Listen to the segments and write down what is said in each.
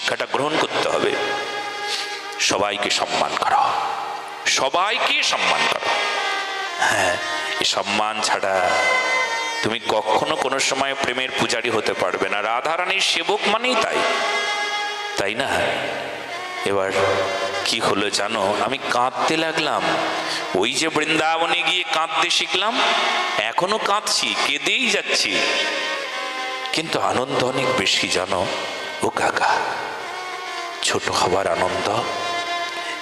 শিক্ষাটা গ্রহণ করতে হবে। সবাইকে সম্মান করো। সবাইকে সম্মান করো। হ্যাঁ সম্মান ছাড়া তুমি কখনো কোনো সময় প্রেমের পূজারী হতে পারবে না। রাধারানীর সেবক মানেই তাই। তাই না? এবার কি হলো জানো? আমি কাঁদতে লাগলাম। ওই যে বৃন্দাবনে গিয়ে কাঁদতে শিখলাম। এখনও কাঁদছি, কেঁদেই যাচ্ছি। কিন্তু আনন্দ অনেক বেশি জানো? ও কাকা, ছোট হবার আনন্দ?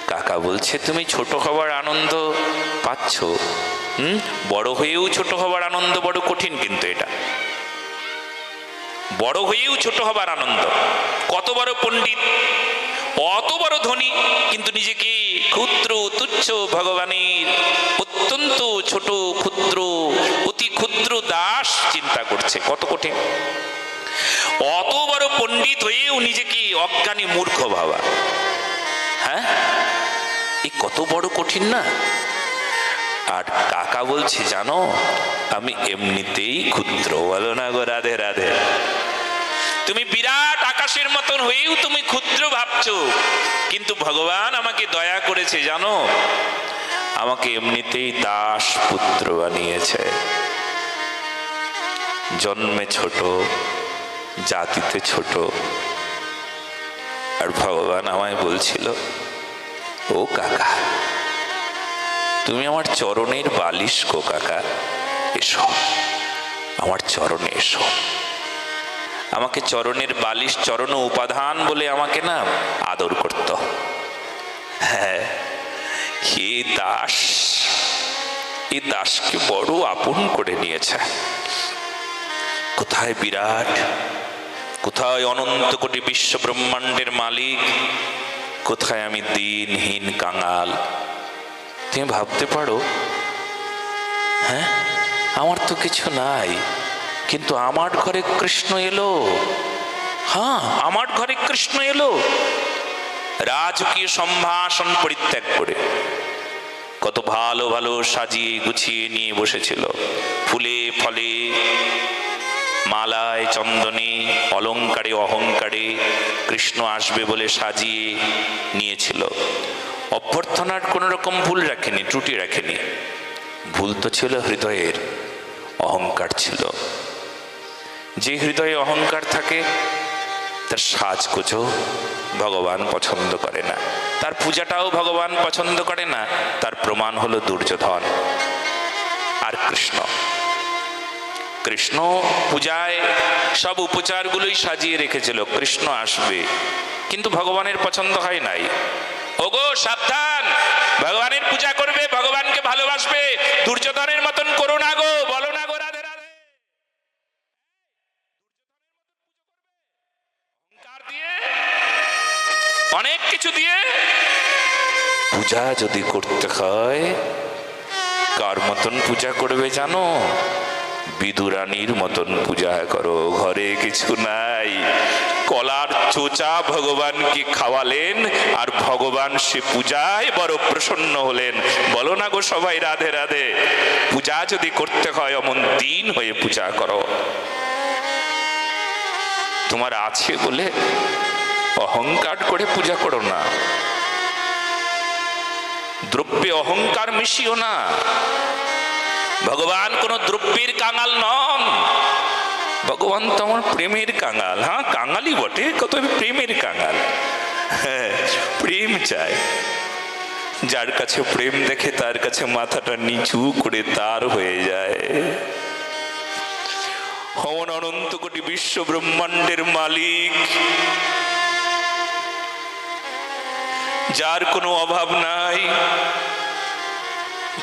কাকা বলছে, তুমি ছোট হবার আনন্দ পাচ্ছ। হুম? বড় হয়েও ছোট হবার আনন্দ, বড় কঠিন কিন্তু এটা। বড় হয়েও ছোট হবার আনন্দ। কত বড় পণ্ডিত, অত বড় ধনী, কিন্তু নিজেকে ক্ষুদ্র, তুচ্ছ ভগবানের অত্যন্ত ছোট, ক্ষুদ্র, অতি ক্ষুদ্র দাস চিন্তা করছে। কত কঠিন। অত বড় পণ্ডিত হয়েও নিজেকে অজ্ঞানী মূর্খ ভাবা হ্যাঁ? এই কত বড় কঠিন না? আর কাকা বলছে, জানো, আমি এমনিতেই ক্ষুদ্র বলো না গো রাধে রাধে। তুমি বিরাট আকাশের মতন হয়েও তুমি ক্ষুদ্র ভাবছ। কিন্তু ভগবান আমাকে দয়া করেছে, জানো, আমাকে এমনিতেই দাস পুত্র বানিয়েছে। জন্মে ছোট জাতিতে ছোট। আর ভগবান আমায় বলছিল, ও কাকা, তুমি আমার চরণের বালিশ গো কাকা, এসো, আমার চরণে এসো। আমাকে চরণের বালিশ, চরণ উপাদান বলে আমাকে না আদর করত। হ্যাঁ হে দাস এই দাসকে বড় আপন করে নিয়েছে। কোথায় বিরাট কোথায় অনন্ত কোটি বিশ্ব ব্রহ্মাণ্ডের মালিক? কোথায় আমি দিনহীন কাঙাল? তুমি ভাবতে পারো। হ্যাঁ আমার তো কিছু নাই। কিন্তু আমার ঘরে কৃষ্ণ এলো। হ্যাঁ আমার ঘরে কৃষ্ণ এলো। রাজকীয় সম্ভাষণ পরিত্যাগ করে। কত ভালো ভালো সাজিয়ে গুছিয়ে নিয়ে বসেছিল। ফুলে, ফলে, মালায় চন্দনে অলঙ্কারে অহংকারে কৃষ্ণ আসবে বলে সাজিয়ে নিয়েছিল। অভ্যর্থনার কোনো রকম ভুল রাখেনি, ত্রুটি রাখেনি। ভুল তো ছিল হৃদয়ের, অহংকার ছিল। যে হৃদয়ে অহংকার থাকে, তার সাজগোজও ভগবান পছন্দ করে না। তার পূজাটাও ভগবান পছন্দ করে না, তার প্রমাণ হলো দুর্যোধন আর কৃষ্ণ। কৃষ্ণ পূজায় সব উপচারগুলোই সাজিয়ে রেখেছিল, কৃষ্ণ আসবে। কিন্তু ভগবানের পছন্দ হয় নাই। ওগো, সাবধান! ভগবানের পূজা করবে, ভগবানকে ভালোবাসবে। দুর্যোধনের মতন করো না গো, বলো না গো রাধে রাধে। দিয়ে, অনেক কিছু দিয়ে পূজা যদি করতে হয়, কার মতন পূজা করবে জানো? বিদুরানীর মতন পূজা করো। ঘরে কিছু নাই। কলার চোচা ভগবানকে খাওয়ালেন? আর ভগবান সে পূজায় বড় প্রসন্ন হলেন। বলো না গো সবাই রাধে রাধে। পূজা যদি করতে হয়, অমন দিন হয়ে পূজা করো। তোমার আছে বলে অহংকার করে পূজা করো না। দ্রব্যে অহংকার মিশিও না। ভগবান কোন দ্রব্যের কাঙাল নন। ভগবান তো আমার প্রেমের কাঙাল। হ্যাঁ কাঙালি বটে, কত প্রেমের কাঙাল। হ্যাঁ প্রেম চায় যার কাছে প্রেম দেখে, তার কাছে মাথাটা নিচু করে তার হয়ে যায়। হমন অনন্ত কোটি বিশ্ব ব্রহ্মাণ্ডের মালিক। যার কোনো অভাব নাই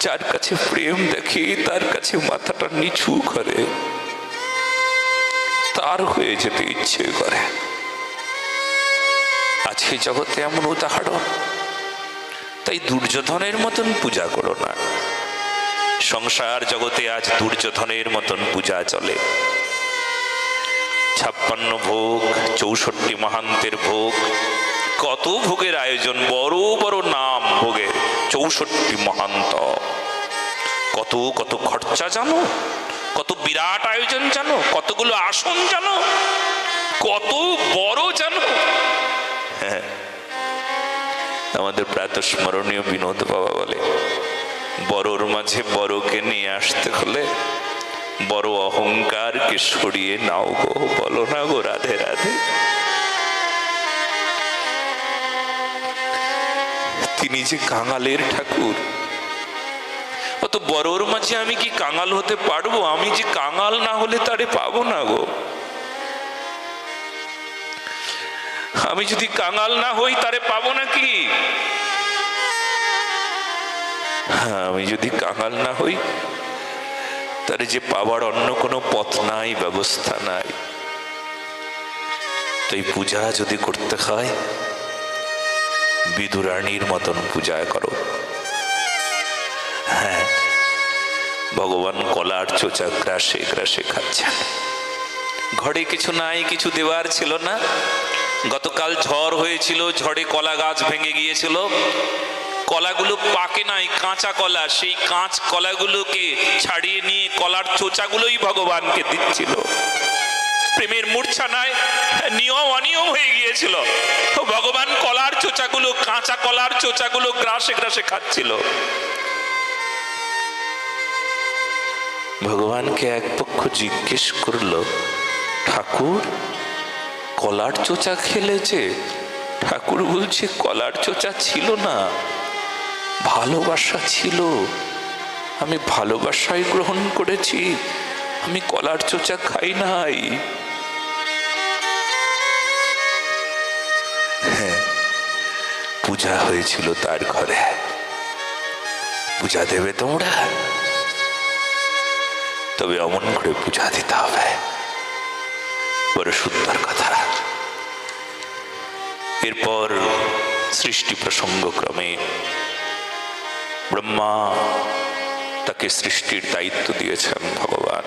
যার কাছে প্রেম দেখে, তার কাছে মাথাটা নিচু করে, তার হয়ে যেতে ইচ্ছে করে। আজকে জগতে এমন উদাহরণ। তাই দুর্যোধনের মতন পূজা করো না। সংসার জগতে আজ দুর্যোধনের মতন পূজা চলে। ছাপ্পান্ন ভোগ, চৌষট্টি মহান্তের ভোগ, কত ভোগের আয়োজন, বড় বড় নাম ভোগের চৌষট্টি মহান্ত। কত কত খরচা জানো? কত বিরাট আয়োজন জানো? কতগুলো আসন জানো? কত বড় জানো? হ্যাঁ। আমাদের প্রাতস্মরণীয় বিনোদ বাবা বলে, বড়র মাঝে বড়কে নিয়ে আসতে হলে বড় অহংকারকে সরিয়ে নাও গো। বলো না গো রাধে রাধে। তিনি যে কাঙালের ঠাকুর। অত বড়র মাঝে আমি কি কাঙাল হতে পারব? আমি যে কাঙাল না হলে তারে পাবো না গো। আমি যদি কাঙাল না হই তারে পাবো নাকি হ্যাঁ, আমি যদি কাঙাল না হই তারে যে পাওয়ার অন্য কোনো পথ নাই ব্যবস্থা নাই। তো এই পূজা যদি করতে হয় বিদুরানীর মতন পূজা করো। হ্যাঁ ভগবান কলার চোচা গ্রাসে গ্রাসে খাচ্ছেন ঘরে কিছু নাই, কিছু দেওয়ার ছিল না। গতকাল ঝড় হয়েছিল, ঝড়ে কলা গাছ ভেঙে গিয়েছিল। কলাগুলো পাকে নাই, কাঁচা কলা। সেই কাঁচ কলাগুলোকে ছাড়িয়ে নিয়ে কলার চোচাগুলোই ভগবানকে দিচ্ছিল। প্রেমের মূর্ছা নাই নিয়ম অনিয়ম হয়ে গিয়েছিল। ভগবান কলার চোচাগুলো, কাঁচা কলার চোচাগুলো গ্রাসে গ্রাসে খাচ্ছিল। ভগবানকে এক পক্ষ জিজ্ঞেস করল, ঠাকুর, কলার চোচা খেলেছে ঠাকুর বলছে কলার চোচা ছিল না, ভালোবাসা ছিল। আমি ভালোবাসাই গ্রহণ করেছি, আমি কলার চোচা খাই নাই। পূজা হয়েছিল তার ঘরে। পূজা দেবে তোমরা? তবে অমন করে পূজা দিতে হবে। বড় সুন্দর কথা। এরপর সৃষ্টি প্রসঙ্গক্রমে ব্রহ্মা তাকে সৃষ্টির দায়িত্ব দিয়েছেন ভগবান।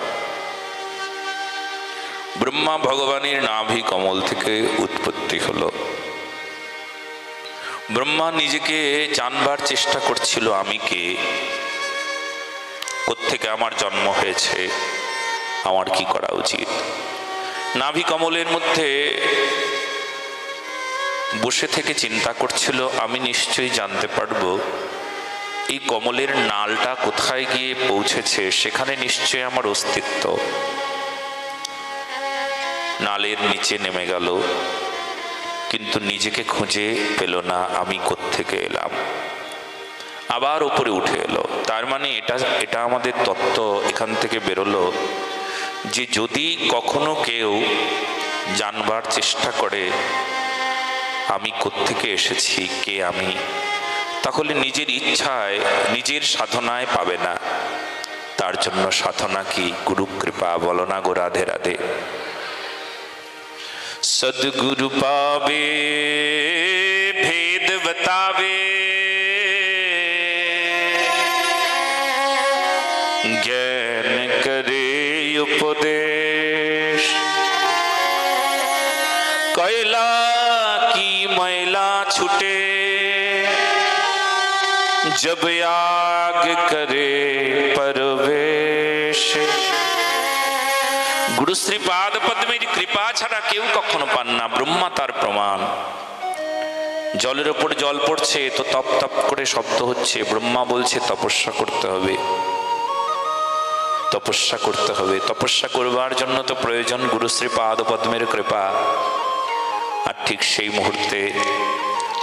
ব্রহ্মা ভগবানের নাভি কমল থেকে উৎপত্তি হলো। ব্রহ্মা নিজেকে জানবার চেষ্টা করছিল আমি কে কোত্থেকে আমার জন্ম হয়েছে, আমার কি করা উচিত? নাভি কমলের মধ্যে বসে থেকে চিন্তা করছিল, আমি নিশ্চয়ই জানতে পারব, এই কমলের নালটা কোথায় গিয়ে পৌঁছেছে, সেখানে নিশ্চয়ই আমার অস্তিত্ব। নালের নিচে নেমে গেল। কিন্তু নিজেকে খুঁজে পেল না, আমি কোত্থেকে এলাম। আবার উপরে উঠে এলো। তার মানে এটা এটা আমাদের তত্ত্ব এখান থেকে বেরোলো যে যদি কখনো কেউ জানবার চেষ্টা করে, আমি কোত্থেকে এসেছি, কে আমি, তাহলে নিজের ইচ্ছায়, নিজের সাধনায় পাবে না। তার জন্য সাধনা কি? গুরু কৃপা, বলো না গো রাধে রাধে। সদ্গুরু পাবে কেউ কখনো পান না, ব্রহ্মা তার প্রমাণ। জলের ওপর জল পড়ছে, তো তপ তপ করে শব্দ হচ্ছে, ব্রহ্মা বলছে, তপস্যা করতে হবে। তপস্যা করতে হবে। তপস্যা করবার জন্য তো প্রয়োজন গুরুশ্রী পাদ পদ্মের কৃপা। আর ঠিক সেই মুহূর্তে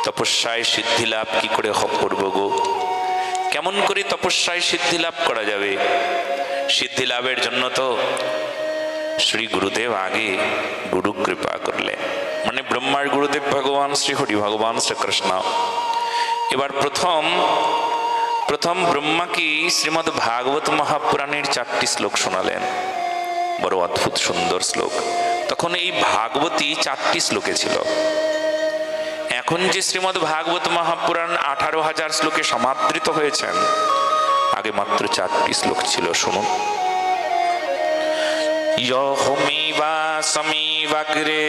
তপস্যায় সিদ্ধি লাভ কি করে করব গো? কেমন করে তপস্যায় সিদ্ধি লাভ করা যাবে? সিদ্ধি লাভের জন্য তো শ্রী গুরুদেব আগে গুরু কৃপা করলেন মানে ব্রহ্মার গুরুদেব ভগবান শ্রী হরি ভগবান শ্রীকৃষ্ণ এবার প্রথম প্রথম ব্রহ্মা কি শ্রীমদ ভাগবত মহাপুরাণের চারটি শ্লোক শোনালেন বড় অদ্ভুত সুন্দর শ্লোক। তখন এই ভাগবতী চারটি শ্লোকে ছিল। এখন যে শ্রীমদ ভাগবত মহাপুরাণ আঠারো হাজার শ্লোকে সমাদৃত হয়েছেন, আগে মাত্র চারটি শ্লোক ছিল, শুনুন। यहोमीवा समीवग्रे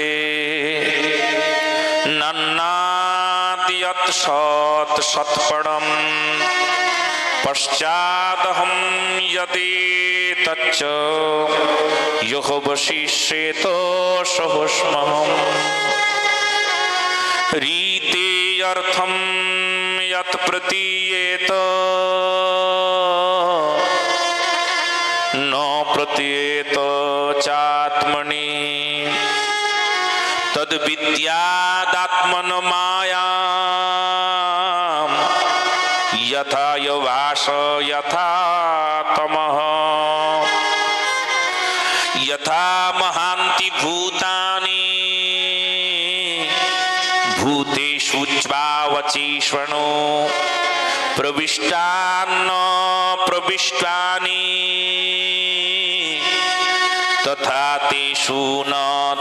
नन्नाति यत् सत् सत्परम् पश्चादहं यदि तच्च यः वशिष्येत सहुष्महम् रीते अर्थम यत् प्रतीयेत न प्रतीयेत चात्मनि। तद्विद्यादात्मन माया यथा यवास यथा तमः। यथा महान्ति भूतानि। भूतेषु ज्वावचीष्वणो। प्रविष्टान्न प्रविष्टानि। তেষু ন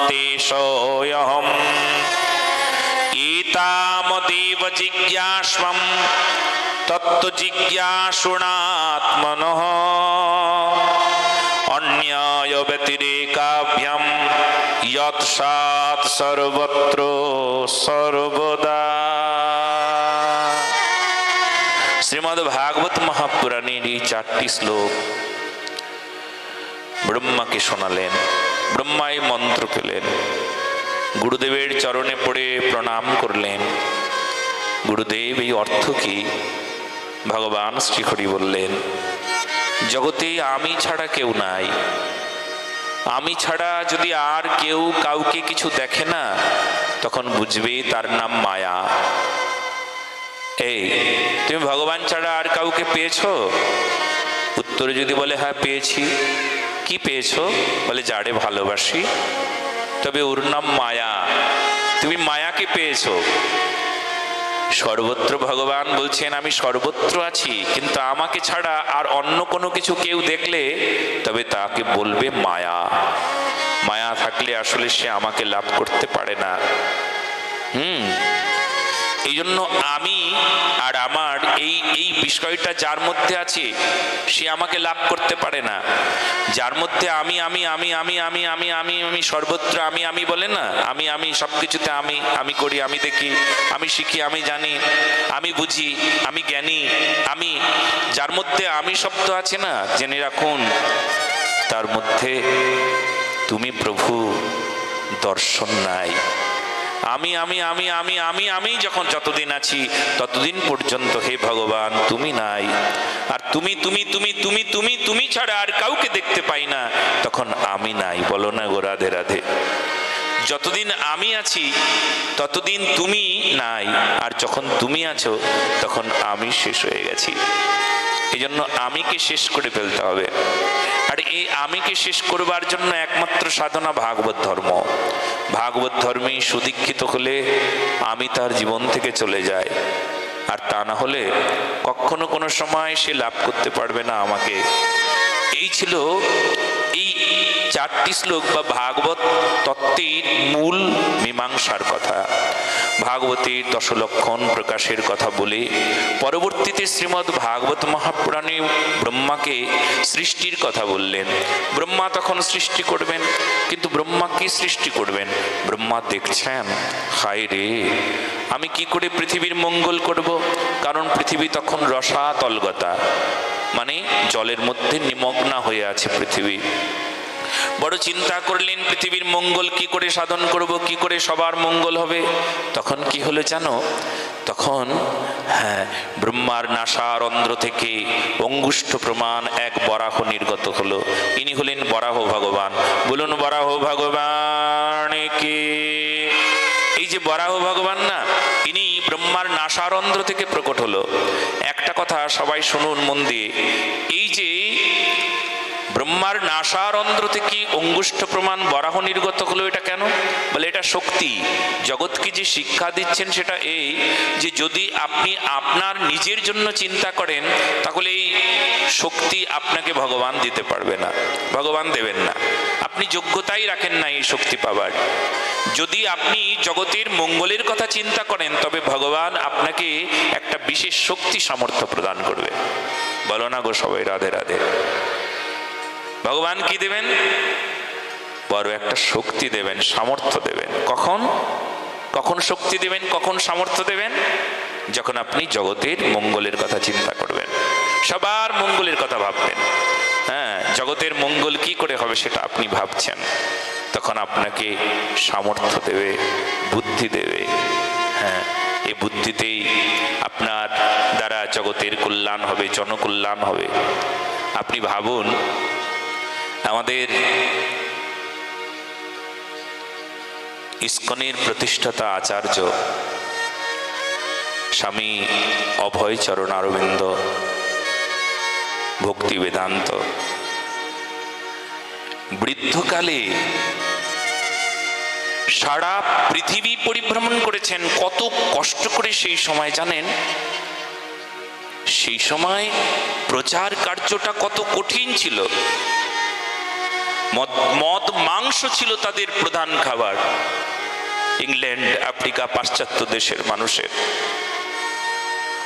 তেষয়হম এতামদেব জিজ্ঞাসম তত্ত্বজিজ্ঞাসুণাত্মন অন্যায় ব্যতিরেকাভ্যম ইৎসাৎ সর্বত্র সর্বদা শ্রীমদ ভাগবত মহাপুরাণের এই চারটি শ্লোক ব্রহ্মাকে শোনালেন ব্রহ্মা এই মন্ত্র পেলেন। গুরুদেবের চরণে পড়ে প্রণাম করলেন। গুরুদেব, এই অর্থ কি? ভগবান শ্রীহরি বললেন, জগতে আমি ছাড়া কেউ নাই। আমি ছাড়া যদি আর কেউ কাউকে কিছু দেখে না, তখন বুঝবে তার নাম মায়া। এই, তুমি ভগবান ছাড়া আর কাউকে পেয়েছ? উত্তরে যদি বলে হ্যাঁ পেয়েছি। কি পেয়েছ? বলে, যারে ভালোবাসি, তবে ওর নাম মায়া। তুমি মায়াকে পেয়েছ? সর্বত্র ভগবান বলছেন, আমি সর্বত্র আছি, কিন্তু আমাকে ছাড়া আর অন্য কোনো কিছু কেউ দেখলে, তবে তাকে বলবে মায়া। মায়া থাকলে আসলে সে আমাকে লাভ করতে পারে না। হুম এই জন্য আমি আর আমার এই এই বিষয়টা যার মধ্যে আছে, সে আমাকে লাভ করতে পারে না। যার মধ্যে আমি আমি আমি আমি আমি আমি আমি আমি সর্বত্র আমি আমি বলে না, আমি আমি সব কিছুতে আমি আমি করি, আমি দেখি, আমি শিখি, আমি জানি, আমি বুঝি, আমি জ্ঞানী, আমি, যার মধ্যে আমি শব্দ আছে না, জেনে রাখুন, তার মধ্যে তুমি প্রভু দর্শন নাই। আমি আমি আমি আমি আমি আমি যখন যতদিন আছি, ততদিন পর্যন্ত হে ভগবান, তুমি নাই। আর তুমি তুমি তুমি তুমি তুমি তুমি ছাড়া আর কাউকে দেখতে পাই না, তখন আমি নাই। বলো না গো রাধে রাধে। যতদিন আমি আছি, ততদিন তুমি নাই। আর যখন তুমি আছো, তখন আমি শেষ হয়ে গেছি। এই জন্য আমিকে শেষ করে ফেলতে হবে? আর এই আমিকে শেষ করবার জন্য একমাত্র সাধনা ভাগবত ধর্ম। ভাগবত ধর্মী সুদীক্ষিত হলে আমি তার জীবন থেকে চলে যায় আর তা না হলে কখনো কোনো সময় সে লাভ করতে পারবে না আমাকে। এই ছিল চারটি শ্লোক বা ভাগবত, তত্ত্বের মূল মীমাংসার কথা। ভাগবতের দশলক্ষণ প্রকাশের কথা বলে পরবর্তীতে শ্রীমদ্ ভাগবত মহাপুরাণে ব্রহ্মাকে সৃষ্টির কথা বললেন। ব্রহ্মা তখন সৃষ্টি করবেন, কিন্তু ব্রহ্মা কি সৃষ্টি করবেন? ব্রহ্মা দেখছেন, হায় রে, আমি কি করে পৃথিবীর মঙ্গল করব? কারণ পৃথিবী তখন রসাতলগতা মানে জলের মধ্যে নিমগ্না হয়ে আছে পৃথিবী। বড় চিন্তা করলেন, পৃথিবীর মঙ্গল কি করে সাধন করব, কি করে সবার মঙ্গল হবে? তখন কি হলো জানো? তখন হ্যাঁ ব্রহ্মার নাসার অন্ধ্র থেকে অঙ্গুষ্ঠ প্রমাণ এক বরাহ নির্গত হলো। ইনি হলেন বরাহ ভগবান। বলুন, বরাহ ভগবান কে? এই যে বরাহ ভগবান না, ইনি ব্রহ্মার নাসারন্ধ্র থেকে প্রকট হলো। একটা কথা সবাই শুনুন মন দিয়ে। এই যে ব্রহ্মার নাসার অন্ধ্র থেকে অঙ্গুষ্ঠ প্রমাণ বরাহ নির্গত হলো এটা কেন? বলে এটা শক্তি। জগৎকে যে শিক্ষা দিচ্ছেন সেটা এই যে যদি আপনি আপনার নিজের জন্য চিন্তা করেন, তাহলে এই শক্তি আপনাকে ভগবান দিতে পারবে না, ভগবান দেবেন না। আপনি যোগ্যতাই রাখেন না এই শক্তি পাবার। যদি আপনি জগতের মঙ্গলের কথা চিন্তা করেন, তবে ভগবান আপনাকে একটা বিশেষ শক্তি সামর্থ্য প্রদান করবে। বলো না গো সবাই, রাধে রাধে। ভগবান কি দেবেন? বড় একটা শক্তি দেবেন, সামর্থ্য দেবেন। কখন? কখন শক্তি দেবেন, কখন সামর্থ্য দেবেন? যখন আপনি জগতের মঙ্গলের কথা চিন্তা করবেন। সবার মঙ্গলের কথা ভাববেন। হ্যাঁ জগতের মঙ্গল কি করে হবে সেটা আপনি ভাবছেন। তখন আপনাকে সামর্থ্য দেবে, বুদ্ধি দেবে। হ্যাঁ এই বুদ্ধিতেই আপনার দ্বারা জগতের কল্যাণ হবে, জনকল্যাণ হবে। আপনি ভাবুন আমাদের ইস্কনের প্রতিষ্ঠাতা আচার্য স্বামী অভয় চরণ অরবিন্দ ভক্তি বেদান্ত। বৃদ্ধকালে সারা পৃথিবী পরিভ্রমণ করেছেন, কত কষ্ট করে সেই সময় জানেন? সেই সময় প্রচার কার্যটা কত কঠিন ছিল। মদ মাংস ছিল তাদের প্রধান খাবার। ইংল্যান্ড, আফ্রিকা পাশ্চাত্য দেশের মানুষের।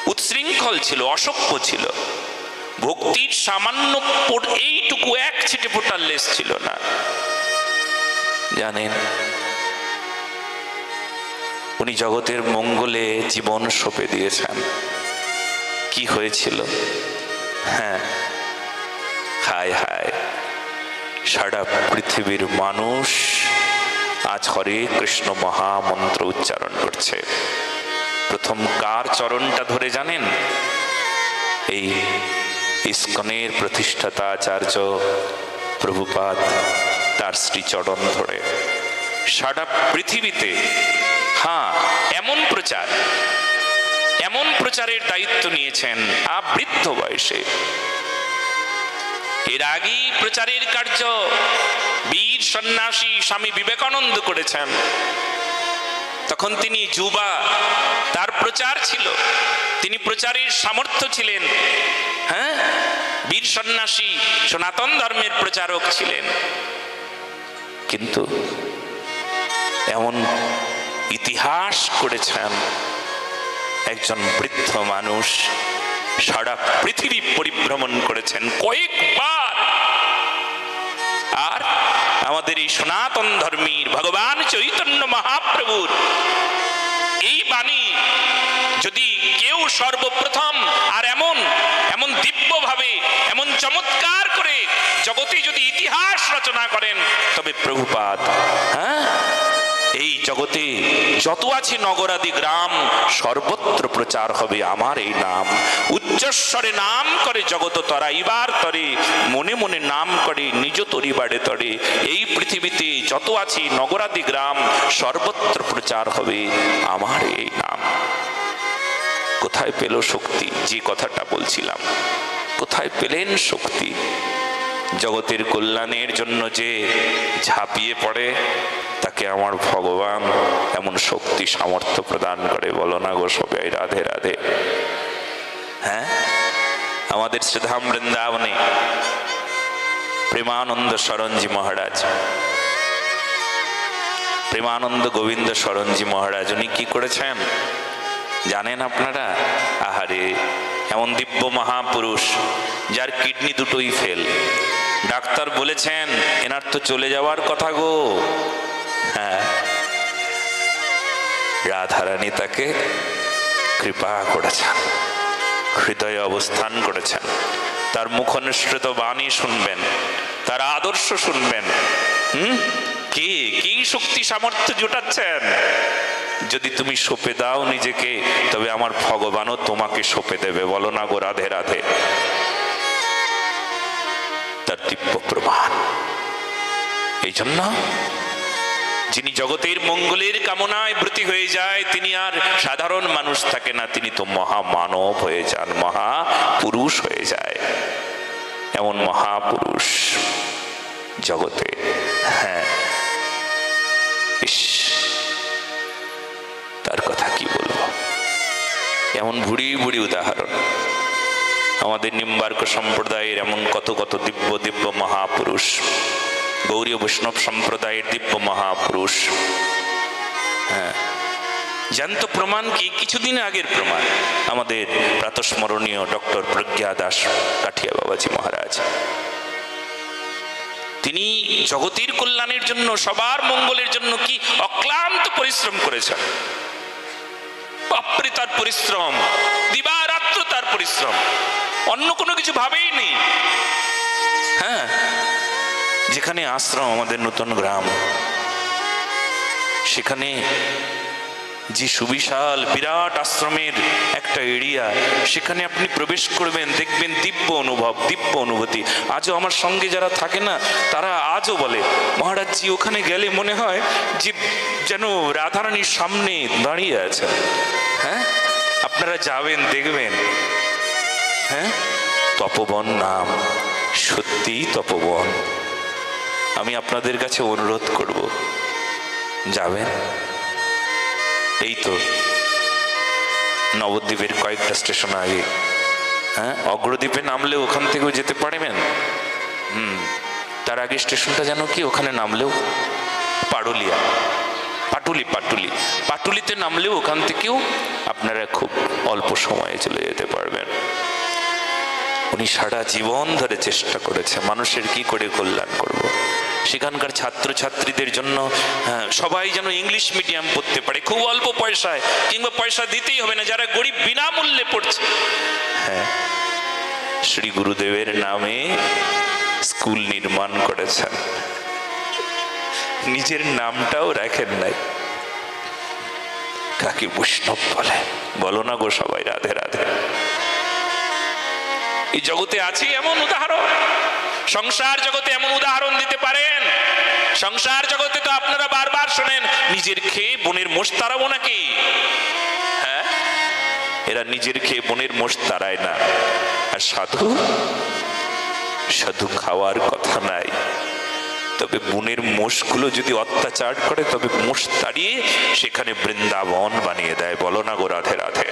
উচ্ছৃঙ্খল ছিল, অসভ্য ছিল। ভক্তির সামান্য এইটুকু এক ছিটে ফোটার লেস ছিল না। জানেন, উনি জগতের মঙ্গলে জীবন সঁপে দিয়েছেন। কি হয়েছিল? হ্যাঁ হায় হায়। সারা পৃথিবীর মানুষ আজ হরে কৃষ্ণ মহামন্ত্র উচ্চারণ করছে। প্রথম কার চরণটা ধরে জানেন? এই ইস্কনের প্রতিষ্ঠাতা আচার্য প্রভুপাদ, তার শ্রীচরণ ধরে। সারা পৃথিবীতে হ্যাঁ এমন প্রচার, এমন প্রচারের দায়িত্ব নিয়েছেন আবৃদ্ধ বয়সে। এর আগেই প্রচারের কার্য। বীর সন্ন্যাসী স্বামী বিবেকানন্দ করেছেন। তখন তিনি যুবা। তার প্রচার ছিল। তিনি প্রচারের সামর্থ্য ছিলেন। হ্যাঁ? বীর সন্ন্যাসী সনাতন ধর্মের প্রচারক ছিলেন। কিন্তু এমন ইতিহাস করেছেন একজন বৃদ্ধ মানুষ সারা পৃথিবী পরিভ্রমণ করেছেন কয়েকবার। আর আমাদের এই সনাতন ধর্মীর ভগবান চৈতন্য মহাপ্রভুর এই বাণী যদি কেউ সর্বপ্রথম আর এমন এমন দিব্যভাবে, এমন চমৎকার করে জগতে যদি ইতিহাস রচনা করেন, তবে প্রভুপাদ হ্যাঁ? এই জগতে যত আছে নগরাদি গ্রাম, সর্বত্র প্রচার হবে আমার এই নাম। উচ্চস্বরে নাম করে জগত তরা ইবার তরে মনে মনে নাম করে নিজ তরিবারে তরে। এই পৃথিবীতে যত আছে নগরাদি গ্রাম, সর্বত্র প্রচার হবে আমার এই নাম। কোথায় পেল শক্তি? যে কথাটা বলছিলাম। কোথায় পেলেন শক্তি? জগতের কল্যাণের জন্য যে ঝাঁপিয়ে পড়ে তাকে আমার ভগবান এমন শক্তি, সামর্থ্য প্রদান করে। বলো না গো সবাই, রাধে রাধে। হ্যাঁ? আমাদের শ্রীধাম বৃন্দাবনে প্রেমানন্দ সরঞ্জি মহারাজ। প্রেমানন্দ গোবিন্দ সরঞ্জি মহারাজ, উনি কি করেছেন? জানেন আপনারা? আহারে, এমন দিব্য মহাপুরুষ, যার কিডনি দুটোই ফেল। ডাক্তার বলেছেন, এনার তো চলে যাওয়ার কথা গো। হ্যাঁ। রাধারানী তাকে কৃপা করেছেন, হৃদয়ে অবস্থান করেছেন। তার মুখনিসৃত বাণী শুনবেন, তার আদর্শ শুনবেন। হুম? কি? কি শক্তি সামর্থ্য জোটাচ্ছেন? যদি তুমি সঁপে দাও নিজেকে, তবে আমার ভগবানও তোমাকে সঁপে দেবে। বলো না গো রাধে রাধে। তার দিব্য প্রমাণ। এই জন্য যিনি জগতের মঙ্গলের কামনায় ব্রতী হয়ে যায়, তিনি আর সাধারণ মানুষ থাকে না। তিনি তো মহামানব হয়ে যান, মহাপুরুষ হয়ে যায়। এমন মহাপুরুষ জগতে। হ্যাঁ। তার কথা কি বলব? এমন ভুড়ি ভুড়ি উদাহরণ। আমাদের নিম্বার্ক সম্প্রদায়ের এমন কত কত দিব্য দিব্য মহাপুরুষ। গৌরীয় বৈষ্ণব সম্প্রদায়ের দিব্য মহাপুরুষ হ্যাঁ জ্যান্ত প্রমাণ কি কিছুদিন আগের প্রমাণ আমাদের প্রাতস্মরণীয় ডক্টর প্রজ্ঞা দাস কাঠিয়া বাবাজি মহারাজ তিনি জগতের কল্যাণের জন্য সবার মঙ্গলের জন্য কি অক্লান্ত পরিশ্রম করেছেন বাপরে তার পরিশ্রম দিবারাত্র তার পরিশ্রম অন্য কোনো কিছু ভাবেই নেই হ্যাঁ যেখানে আশ্রম আমাদের নতুন গ্রাম, সেখানে যে সুবিশাল বিরাট আশ্রমের একটা এরিয়া সেখানে আপনি প্রবেশ করবেন, দেখবেন দিব্য অনুভব, দিব্য অনুভূতি। আজও আমার সঙ্গে যারা থাকে না, তারা আজও বলে, মহারাজজি, ওখানে গেলে মনে হয় যে যেন রাধারানীর সামনে দাঁড়িয়ে আছে হ্যাঁ? আপনারা যাবেন, দেখবেন। হ্যাঁ? তপবন নাম, সত্যিই তপবন। আমি আপনাদের কাছে অনুরোধ করব। যাবেন? এই তো। নবদ্বীপের কয়েকটা স্টেশন আগে। হ্যাঁ? অগ্রদ্বীপে নামলে ওখান থেকেও যেতে পারবেন? হুম। তার আগে স্টেশনটা যেন কি? ওখানে নামলেও পাটুলিয়া। পাটুলি পাটুলি। পাটুলিতে নামলেও ওখান থেকেও আপনারা খুব অল্প সময়ে চলে যেতে পারবেন। উনি সারা জীবন ধরে চেষ্টা করেছে। মানুষের কি করে কল্যাণ করব। সেখানকার ছাত্রছাত্রীদের জন্য হ্যাঁ, সবাই যেন ইংলিশ মিডিয়াম পড়তে পারে। খুব অল্প পয়সায় কিংবা পয়সা দিতেই হবে না যারা গরিব বিনামূল্যে পড়ছে। হ্যাঁ শ্রী গুরুদেবের নামে স্কুল নির্মাণ করেছেন। নিজের নামটাও রাখেন নাই। কাকে বৈষ্ণব বলে? বলো না গো সবাই রাধে রাধে। এই জগতে আছে এমন উদাহরণ। সংসার জগতে এমন উদাহরণ দিতে পারেন। সংসার জগতে তো আপনারা বারবার শোনেন, নিজের খেয়ে বোনের মোষ তাড়াবো নাকি? হ্যাঁ? এরা নিজের খেয়ে বোনের মোষ তাড়ায় না। আর সাধু? সাধু খাওয়ার কথা নাই। তবে বোনের মোষগুলো যদি অত্যাচার করে, তবে মোষ তাড়িয়ে সেখানে বৃন্দাবন বানিয়ে দেয়। বলো না গো রাধে রাধে।